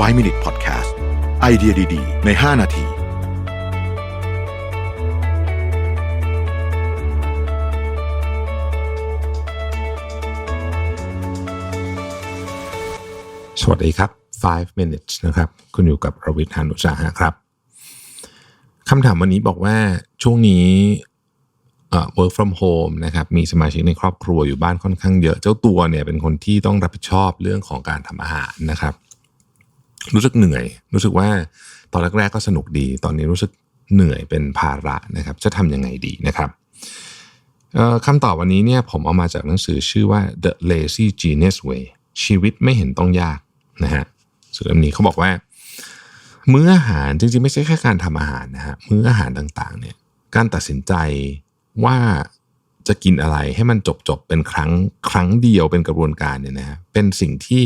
5 Minute Podcast ไอเดียดี ๆ ใน 5 นาทีสวัสดีครับ 5 minutes นะครับ คุณอยู่กับรวิทยานุสาหะครับ คำถามวันนี้บอกว่าช่วงนี้เอ่อ work from home นะครับ มีสมาชิกในครอบครัวอยู่บ้านค่อนข้างเยอะ เจ้าตัวเนี่ยเป็นคนที่ต้องรับผิดชอบเรื่องของการทำอาหารนะครับ รู้สึกเหนื่อย รู้สึกว่าตอนแรกๆก็สนุกดี ตอนนี้รู้สึกเหนื่อยเป็นภาระนะครับ จะทำยังไงดีนะครับคำตอบวันนี้เนี่ยผมเอามาจากหนังสือชื่อว่า The Lazy Genius Way ชีวิตไม่เห็นต้องยากนะฮะส่วนเล่มนี้เขาบอกว่า มื้ออาหารจริงๆ ไม่ใช่แค่การทำอาหารนะฮะมื้ออาหารต่างๆเนี่ยการตัดสินใจว่า จะกินอะไรให้มันจบๆเป็นครั้งครั้งเดียวเป็นกระบวนการเนี่ยนะฮะเป็นสิ่งที่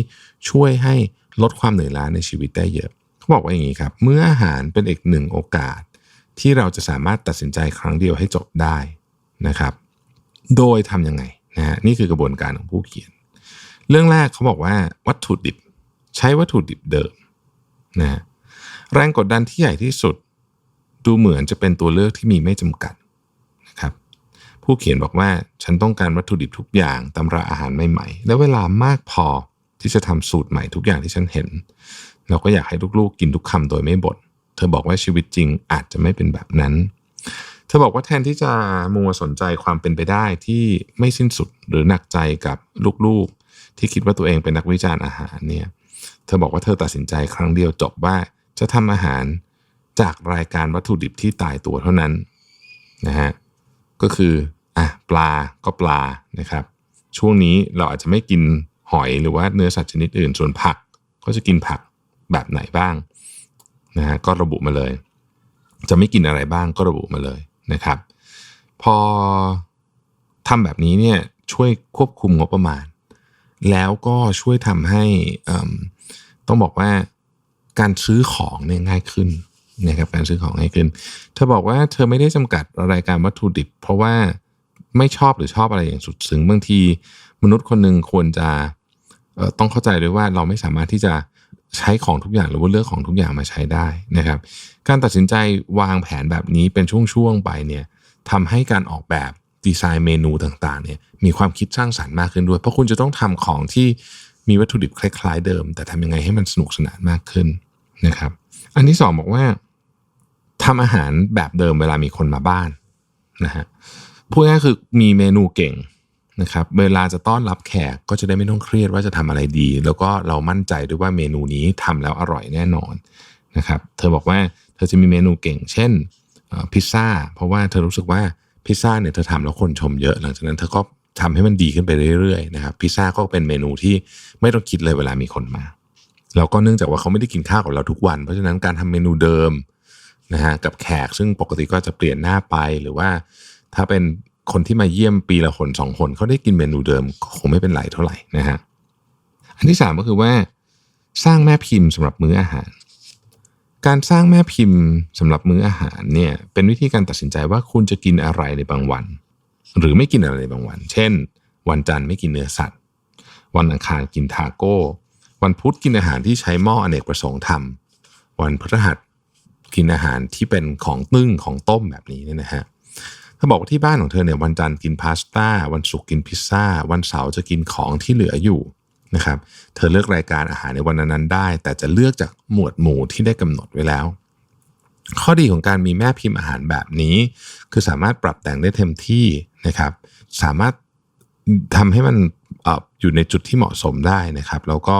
ช่วยให้ลดความเหนื่อยล้าในชีวิตได้เยอะเขาบอกว่าอย่างนี้ครับ เมื้ออาหารเป็นอีกหนึ่งโอกาส ที่เราจะสามารถตัดสินใจครั้งเดียวให้จบได้นะครับ โดยทำยังไงนะฮะนี่คือกระบวนการของผู้เขียน เรื่องแรกเขาบอกว่าวัตถุดิบ ใช้วัตถุดิบเดิมนะแรงกดดันที่ใหญ่ที่สุด ดูเหมือนจะเป็นตัวเลือกที่มีไม่จำกัด ผู้เขียนบอกว่าฉันต้องการวัตถุดิบทุกอย่างตำราอาหารใหม่ๆ และเวลามากพอที่จะทำสูตรใหม่ทุกอย่างที่ฉันเห็น เราก็อยากให้ลูกๆ กินทุกคำโดยไม่บ่นเธอบอกว่าชีวิตจริงอาจจะไม่เป็นแบบนั้น เธอบอกว่าแทนที่จะมัวสนใจความเป็นไปได้ที่ไม่สิ้นสุดหรือหนักใจกับลูกๆ ที่คิดว่าตัวเองเป็นนักวิจารณ์อาหารเนี่ยเธอบอกว่าเธอตัดสินใจครั้งเดียวจบว่าจะทำอาหารจากรายการวัตถุดิบที่ตายตัวเท่านั้นนะฮะก็คือ อะปลาก็ปลานะครับ ช่วงนี้เราอาจจะไม่กินหอยหรือว่าเนื้อสัตว์ชนิดอื่น ส่วนผักก็จะกินผักแบบไหนบ้างนะฮะก็ระบุมาเลย จะไม่กินอะไรบ้างก็ระบุมาเลยนะครับ พอทำแบบนี้เนี่ยช่วยควบคุมงบประมาณ แล้วก็ช่วยทำให้ต้องบอกว่าการซื้อของเนี่ยง่ายขึ้นนะครับการซื้อของง่ายขึ้น เธอบอกว่าเธอไม่ได้จำกัดรายการวัตถุดิบ เพราะว่า ไม่ชอบหรือชอบอะไรอย่างสุดซึ้งบางทีมนุษย์คนหนึ่งควรจะต้องเข้าใจด้วยว่าเราไม่สามารถที่จะใช้ของทุกอย่างหรือว่าเลือกของทุกอย่างมาใช้ได้นะครับ การตัดสินใจวางแผนแบบนี้เป็นช่วงๆไปเนี่ยทำให้การออกแบบดีไซน์เมนูต่างๆเนี่ยมีความคิดสร้างสรรค์มากขึ้นด้วย เพราะคุณจะต้องทำของที่มีวัตถุดิบคล้ายๆเดิม แต่ทำยังไงให้มันสนุกสนานมากขึ้นนะครับ อันที่สองบอกว่าทำอาหารแบบเดิมเวลามีคนมาบ้านนะฮะ พูดง่ายคือมีเมนูเก่งนะครับเวลาจะต้อนรับแขกก็จะได้ไม่ต้องเครียดว่าจะทำอะไรดี แล้วก็เรามั่นใจด้วยว่าเมนูนี้ทำแล้วอร่อยแน่นอนนะครับเธอบอกว่าเธอจะมีเมนูเก่ง เช่นพิซซ่าเพราะว่าเธอรู้สึกว่าพิซซ่าเนี่ยเธอทำแล้วคนชมเยอะหลังจากนั้นเธอก็ทำให้มันดีขึ้นไปเรื่อยๆนะครับพิซซ่าก็เป็นเมนูที่ไม่ต้องคิดเลยเวลามีคนมาแล้วก็เนื่องจากว่าเขาไม่ได้กินข้าวกับเราทุกวัน เพราะฉะนั้นการทำเมนูเดิมนะฮะกับแขกซึ่งปกติก็จะเปลี่ยนหน้าไปหรือว่า ถ้าเป็นคนที่มาเยี่ยมปีละคนสองคนเขาได้กินเมนูเดิมคงไม่เป็นไรเท่าไหร่นะฮะอันที่สามก็คือว่า สร้างแม่พิมพ์สำหรับมื้ออาหาร การสร้างแม่พิมพ์สำหรับมื้ออาหารเนี่ยเป็นวิธีการตัดสินใจว่าคุณจะกินอะไรในบางวัน หรือไม่กินอะไรในบางวัน เช่น วันจันทร์ไม่กินเนื้อสัตว์ วันอังคารกินทาโก้ วันพุธกินอาหารที่ใช้หม้ออเนกประสงค์ทำวันพฤหัสกินอาหารที่เป็นของตึ้งของต้มแบบนี้เนี่ยนะฮะเอบอกว่าที่บ้านของเธอเนี่ยวันจันทร์กินพาสต้า วันศุกร์กินพิซซ่า วันเสาร์จะกินของที่เหลืออยู่นะครับ เธอเลือกรายการอาหารในวันนั้นๆได้ แต่จะเลือกจากหมวดหมู่ที่ได้กำหนดไว้แล้ว ข้อดีของการมีแม่พิมพ์อาหารแบบนี้ คือสามารถปรับแต่งได้เต็มที่นะครับ สามารถทำให้มันออยู่ในจุดที่เหมาะสมได้นะครับ แล้วก็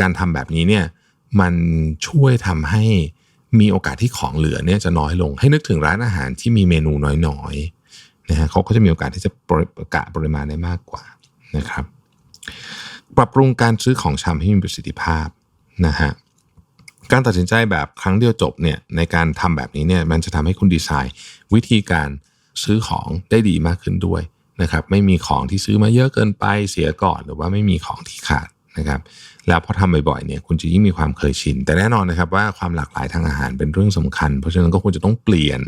การทำแบบนี้เนี่ยมันช่วยทำให้มีโอกาสที่ของเหลือเนี่ยจะน้อยลงให้นึกถึงร้านอาหารที่มีเมนูน้อยๆ นะฮะเขาก็จะมีโอกาสที่จะประกาศปริมาณได้มากกว่านะครับ ปรับปรุงการซื้อของชำให้มีประสิทธิภาพนะฮะการตัดสินใจแบบครั้งเดียวจบเนี่ยในการทำแบบนี้เนี่ยมันจะทำให้คุณดีไซน์วิธีการซื้อของได้ดีมากขึ้นด้วยนะครับไม่มีของที่ซื้อมาเยอะเกินไปเสียก่อน หรือว่าไม่มีของที่ขาด นะครับแล้วพอทำบ่อยๆเนี่ยคุณจะยิ่งมีความเคยชิน แต่แน่นอนนะครับว่าความหลากหลายทางอาหารเป็นเรื่องสำคัญ เพราะฉะนั้นก็ควรจะต้องเปลี่ยน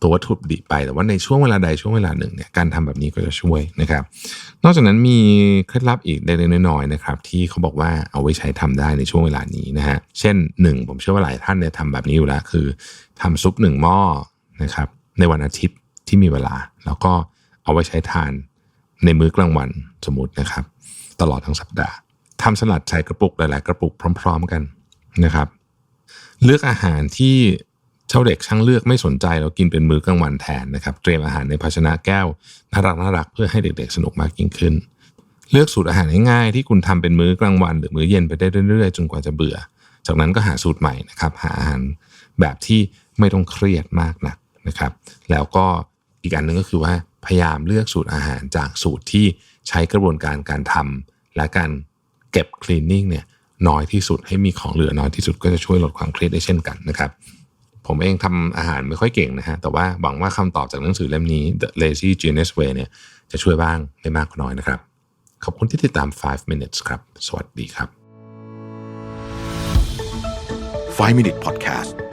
ตัววัตถุดิบไป แต่ว่าในช่วงเวลาใดช่วงเวลาหนึ่งเนี่ยการทำแบบนี้ก็จะช่วยนะครับ นอกจากนั้นมีเคล็ดลับอีกเล็กๆน้อยๆนะครับที่เขาบอกว่าเอาไว้ใช้ทำได้ในช่วงเวลานี้นะฮะเช่นหนึ่งผมเชื่อว่าหลายท่านเนี่ยทำแบบนี้อยู่แล้วคือทำซุปหนึ่งหม้อนะครับในวันอาทิตย์ที่มีเวลา แล้วก็เอาไว้ใช้ทานในมื้อกลางวันสมมตินะครับ ตลอดทั้งสัปดาห์ ทำสลัดใส่กระปุกหลาย ๆ กระปุกพร้อม ๆ กันนะครับ เลือกอาหารที่เจ้าเด็กช่างเลือกไม่สนใจแล้วกินเป็นมื้อกลางวันแทนนะครับ เตรียมอาหารในภาชนะแก้วน่ารักน่ารักเพื่อให้เด็ก ๆ สนุกมากยิ่งขึ้น เลือกสูตรอาหารง่ายๆที่คุณทำเป็นมื้อกลางวัน หรือมื้อเย็นไปได้เรื่อย ๆ จนกว่าจะเบื่อ จากนั้นก็หาสูตรใหม่นะครับ หาอาหารแบบที่ไม่ต้องเครียดมากนักนะครับ แล้วก็อีกอันหนึ่งก็คือว่าพยายามเลือกสูตรอาหารจากสูตรที่ใช้กระบวนการการทำและการ เก็บคลีนนิ่งเนี่ยน้อยที่สุดให้มีของเหลือน้อยที่สุดก็จะช่วยลดความเครียดได้เช่นกันนะครับ ผมเองทำอาหารไม่ค่อยเก่งนะฮะแต่ว่าหวังว่าคำตอบจากหนังสือเล่มนี้ The Lazy Genius Way เนี่ยจะช่วยบ้างไม่มากก็น้อยนะครับ ขอบคุณที่ติดตาม 5 minutes ครับ สวัสดีครับ 5 Minute Podcast